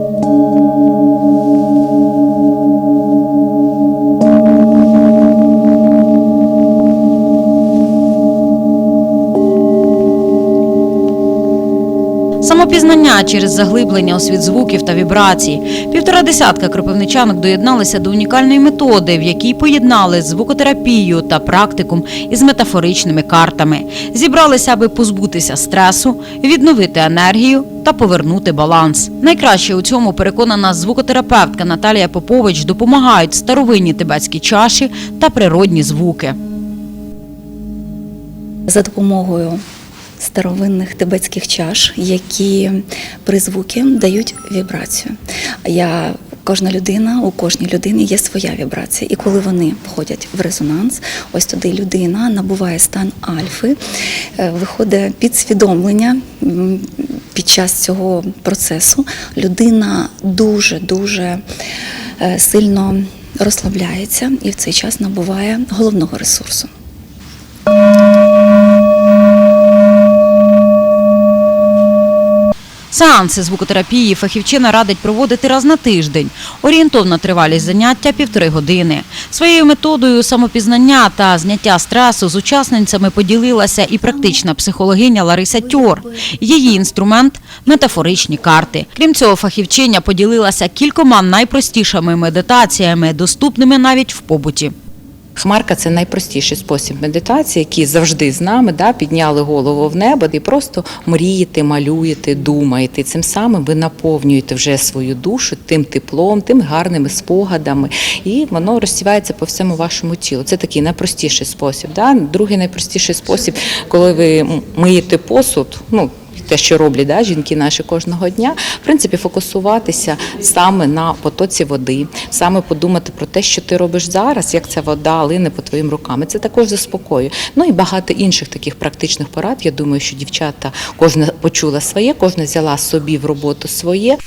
you Самопізнання через заглиблення у світ звуків та вібрацій. Півтора десятка кропивничанок доєдналися до унікальної методи, в якій поєднали звукотерапію та практикум із метафоричними картами. Зібралися, аби позбутися стресу, відновити енергію та повернути баланс. Найкраще у цьому переконана звукотерапевтка Наталія Попович допомагають старовинні тибетські чаші та природні звуки. за допомогою старовинних тибетських чаш, які при звуки дають вібрацію. Я Кожна людина, у кожній людині є своя вібрація, і коли вони входять в резонанс, ось туди людина набуває стан альфи, е, виходить підсвідомлення під час цього процесу. Людина дуже дуже е, сильно розслабляється і в цей час набуває головного ресурсу. Сеанси звукотерапії фахівчина радить проводити раз на тиждень. Орієнтовна тривалість заняття півтори години. Своєю методою самопізнання та зняття стресу з учасницями поділилася і практична психологиня Лариса Тьор. Її інструмент метафоричні карти. Крім цього, фахівчиня поділилася кількома найпростішими медитаціями, доступними навіть в побуті. Хмарка це найпростіший спосіб медитації, який завжди з нами, да, підняли голову в небо і просто мрієте, малюєте, думаєте. Цим самим ви наповнюєте вже свою душу тим теплом, тим гарними спогадами, і воно розсівається по всьому вашому тілу. Це такий найпростіший спосіб. Да? Другий найпростіший спосіб, коли ви миєте посуд, ну. Те, що роблять да, жінки наші кожного дня, в принципі, фокусуватися саме на потоці води, саме подумати про те, що ти робиш зараз, як ця вода лине по твоїм рукам. І Це також заспокоює. Ну і багато інших таких практичних порад. Я думаю, що дівчата кожна почула своє, кожна взяла собі в роботу своє.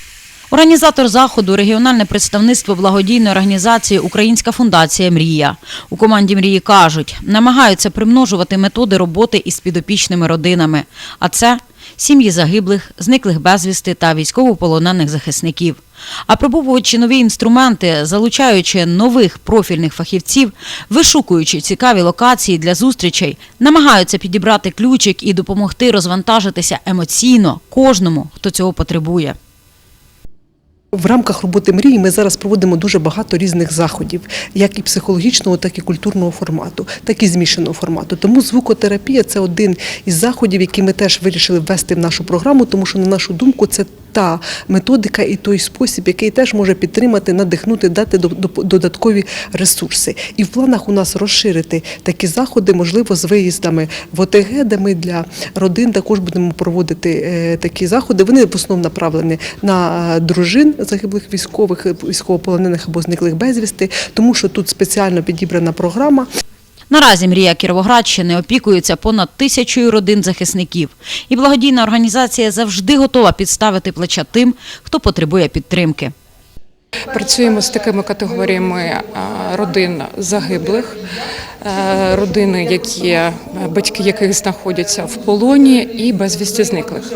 Організатор заходу регіональне представництво благодійної організації Українська фундація Мрія. У команді мрії кажуть, намагаються примножувати методи роботи із підопічними родинами. А це сім'ї загиблих, зниклих безвісти та військовополонених захисників. А пробовуючи нові інструменти, залучаючи нових профільних фахівців, вишукуючи цікаві локації для зустрічей, намагаються підібрати ключик і допомогти розвантажитися емоційно кожному, хто цього потребує. В рамках роботи мрії ми зараз проводимо дуже багато різних заходів, як і психологічного, так і культурного формату, так і змішаного формату. Тому звукотерапія це один із заходів, які ми теж вирішили ввести в нашу програму, тому що, на нашу думку, це та методика і той спосіб, який теж може підтримати, надихнути, дати до- до- додаткові ресурси. І в планах у нас розширити такі заходи, можливо, з виїздами в ОТГ, де ми для родин також будемо проводити е, такі заходи. Вони в основному направлені на е, дружин загиблих військових, військовополонених або зниклих безвісти, тому що тут спеціально підібрана програма. Наразі мрія Кіровоградщини опікується понад тисячою родин захисників. І благодійна організація завжди готова підставити плеча тим, хто потребує підтримки. Працюємо з такими категоріями е, родин загиблих, е, родини, які е, батьки яких знаходяться в полоні і безвісті зниклих.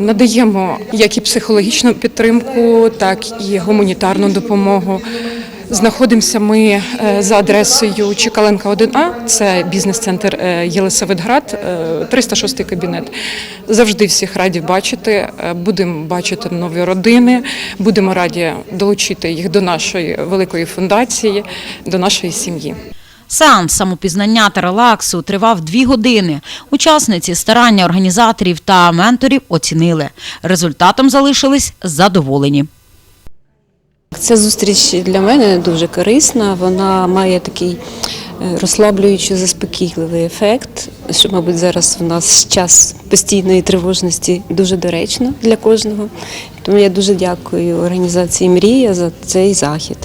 Надаємо як і психологічну підтримку, так і гуманітарну допомогу. Знаходимося ми е, за адресою Чекаленка 1А, це бізнес-центр е, Єлисаветград, е, 306 кабінет. Завжди всіх раді бачити. е, Будемо бачити нові родини, будемо раді долучити їх до нашої великої фундації, до нашої сім'ї. Сеанс самопізнання та релаксу тривав дві години. Учасниці старання організаторів та менторів оцінили. Результатом залишились задоволені. Ця зустріч для мене дуже корисна. Вона має такий е, розслаблюючий, заспокійливий ефект, що, мабуть, зараз в нас час постійної тривожності дуже доречно для кожного. Тому я дуже дякую організації Мрія за цей захід.